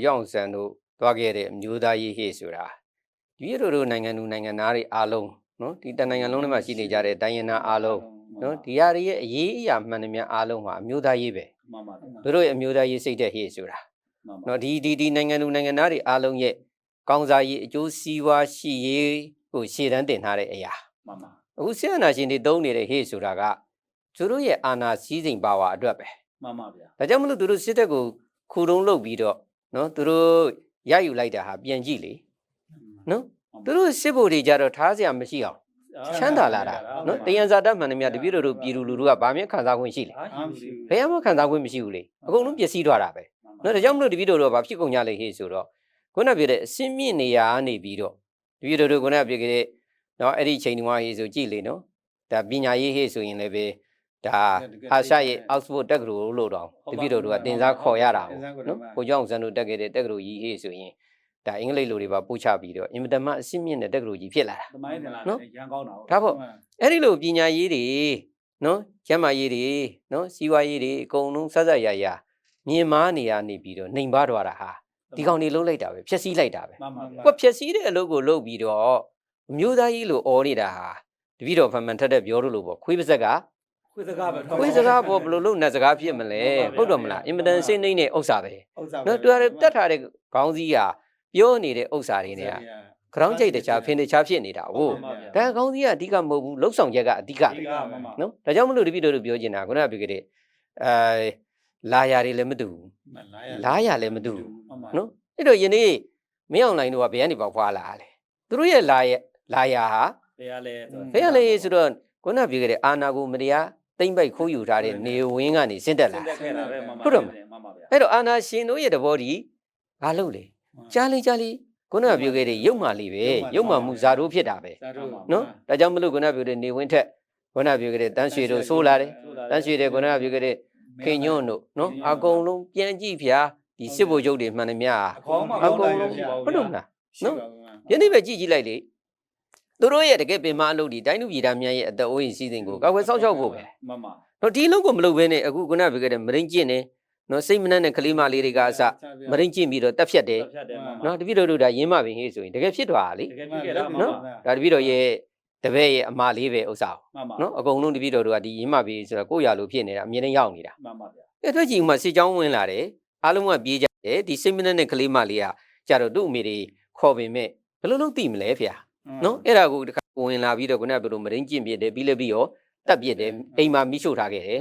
ကိုကြောင့်ဆန်တို့သွားခဲ့တဲ့အမျိုးသားရေးဟေ့ဆိုတာဒီပြည်တို့နိုင်ငံသူနိုင်ငံသားတွေအားလုံးနော်ဒီတနိုင်ငံလုံးထဲမှာရှိနေကြတဲ့တိုင်းရင်းသားအားလုံးနော်ဒီဟာတွေရဲ့အရေးအရာမှန်သမျှအားလုံးဟာအမျိုးသားရေးပဲမှန်ပါဗျာတို့တို့ရဲ့အမျိုးသားရေးစိတ်တဲ့ဟေ့ဆိုတာမှန်ပါနော်ဒီဒီဒီနိုင်ငံသူနိုင်ငံသားတွေအားလုံးရဲ့ကောင်းစားရေးအကျိုးစီးပွားရှိရေးကိုရှေ့တန်းတင်ထားတဲ့အရာမှန်ပါအခုဆရာနာရှင်တွေတုံးနေတဲ့ဟေ့ဆိုတာကသူတို့ရဲ့အာဏာစည်းစိမ်ပါဝါအတွက်ပဲမှန်ပါဗျာဒါကြောင့်မလို့သူတို့စစ်တပ်ကိုခုတုံးလုပ်ပြီးတော့ နော်သူတို့ရယူလိုက်တာဟာပြန်ကြည့်လေနော်သူတို့စစ်ဖို့တွေကြတော့ထားစရာမရှိအောင်ချမ်းသာလာတာနော်တယံဇာတမှန်သမျှတပြည့်တို့ပြည်သူလူထုကဗာမြခံစားခွင့်ရှိလေအားရှိဘူးဘယ်မှခံစားခွင့်မရှိဘူးလေအကုန်လုံးပျက်စီးသွားတာပဲနော်ဒါကြောင့်မလို့တပြည့်တို့တော့ဗာဖြစ်ကုန်ကြလေဟေ့ဆိုတော့ခုနပြောတဲ့အစင်းမြင့်နေရာကနေပြီးတော့တပြည့်တို့ခုနပြောခဲ့တဲ့နော်အဲ့ဒီချိန်တုန်းကဟေ့ဆိုကြည့်လေနော်ဒါပညာရေးဟေ့ဆိုရင်လည်းပဲ ဒါအာရှရဲ့ Oxford တက္ကသိုလ်လို့တော့တပြည့်တို့ကတင်စားခေါ်ရတာပေါ့နော်ကိုကြောင့်စံတို့တက်ခဲ့တဲ့တက္ကသိုလ်ကြီးဟေ့ဆိုရင်ဒါအင်္ဂလိပ်လိုတွေပါပို့ချပြီးတော့အင်မတန်မှအစင်းမြင့်တဲ့တက္ကသိုလ်ကြီးဖြစ်လာတာသမိုင်းတင်လာနော်ရန်ကောင်းတာဒါပေါ့အဲ့ဒီလိုပညာရေးတွေနော်ကျမ်းမာရေးတွေနော်စီးပွားရေးတွေအကုန်လုံးဆက်ဆက်ရရမြင်မာနေရနေပြီးတော့နှိမ်ပါတော့တာဟာဒီကောင်တွေလုံးလိုက်တာပဲဖြက်စီးလိုက်တာပဲမှန်ပါဗျာကိုယ်ဖြက်စီးတဲ့အလုပ်ကိုလုပ်ပြီးတော့အမျိုးသားကြီးလိုអော်နေတာဟာတပည့်တော်ဖန်ဖန်ထက်တဲ့ပြောလို့လို့ပေါ့ခွေးပါဇက်က ခွေးစကားပဲခွေးစကားပေါ်ဘယ်လိုလုပ်နတ်စကားဖြစ်မလဲဟုတ်တော့မလားအင်မတန်စိတ်နှိမ့်တဲ့ဥစ္စာပဲဥစ္စာနော်တူရတဲ့တက်ထားတဲ့ခေါင်းစည်းဟာပြောနေတဲ့ဥစ္စာတွေနဲ့ကခေါင်းကြိတ်တခြားဖင်တခြားဖြစ်နေတာဟုတ်ဒါကောင်းစီးကအဓိကမဟုတ်ဘူးလှုပ်ဆောင်ချက်ကအဓိကဒီကမှန်ပါနော်ဒါကြောင့်မလို့တပည့်တော်တို့ပြောချင်တာခုနကပြောခဲ့တဲ့အဲလာယာတွေလည်းမတူဘူးလားယာလည်းမတူဘူးနော်အဲ့တော့ယနေ့မင်းအောင်လိုင်းတို့ကဘယ်ကနေပေါက်ဖွာလာလဲသူတို့ရဲ့လာရလာယာဟာဘယ်ရလဲဘယ်ရလဲဆိုတော့ခုနကပြောခဲ့တဲ့အာနာကိုမတရား တိမ့်ပိုက်ခိုးယူထားတဲ့နေဝင်းကနေဆင်းတက်လာတက်ခဲ့တာပဲမှန်ပါဟုတ်တယ်မလားမှန်ပါဗျာအဲ့တော့အာနာရှင်တို့ရဲ့တဘောဒီဘာလုပ်လဲကြားလေးကြားလေးခုနကပြောခဲ့တဲ့ရုပ်မာလေးပဲရုပ်မာမှုဇာတို့ဖြစ်တာပဲဇာတို့နော်ဒါကြောင့်မလို့ခုနကပြောတဲ့နေဝင်းထက်ခုနကပြောခဲ့တဲ့တန်းရွှေတို့ဆိုးလာတယ်တန်းရွှေတဲ့ခုနကပြောခဲ့တဲ့ခင်ညွန့်တို့နော်အကုန်လုံးပြန်ကြည့်ဖျားဒီစစ်ဘိုလ်ချုပ်တွေမှန်သမျှအကောင်မှအကုန်လုံးဟုတ်လို့မလားနော်ယနေ့ပဲကြည့်ကြည့်လိုက်လေ သူတို့ရဲ့တကယ်ပင်မအလုပ်ဒီတိုင်းလူပြည်သားများရဲ့အသက်အိုးရင်စီးစိမ်ကိုကာကွယ်စောင့်ရှောက်ဖို့ပဲမှန်ပါနော်ဒီလုံးကိုမလုပ်ဘဲနဲ့အခုခုနကပြောခဲ့တဲ့မရင်းကျင့်နေနော်စိတ်မနှက်တဲ့ကလေးမလေးတွေကအစမရင်းကျင့်ပြီးတော့တက်ဖြတ်တယ်ဖြတ်တယ်မှန်ပါနော်တပည့်တော်တို့ဒါရင်းမပင်ဟေးဆိုရင်တကယ်ဖြစ်သွားတာလေတကယ်ပြီးခဲ့တာမှန်နော်ပါဒါတပည့်တော်ရဲ့တပည့်ရဲ့အမလေးပဲဥစ္စာကိုမှန်ပါနော်အကုန်လုံးတပည့်တော်တို့ကဒီရင်းမပင်ဆိုတာကိုယ့်ရာလိုဖြစ်နေတာအမြင်နဲ့ရောက်နေတာမှန်ပါဗျာအဲ့တော့ကြည့်ဥမှာစစ်ကြောင်းဝင်လာတယ်အားလုံးကပြေးကြတယ်ဒီစိတ်မနှက်တဲ့ကလေးမလေးကကြတော့သူ့အမေတွေခေါ်ပင်မဲ့ဘယ်လိုလုပ်သိမလဲဖေ။ နော်အဲ့ဒါကိုတခါဝင်လာပြီးတော့ခုနကပြောလို့မရင်းကျင့်ပြစ်တယ်ပြီးလည်းပြီးရောတက်ပြစ်တယ်အိမ်မှာမိရှို့ထားခဲ့တယ်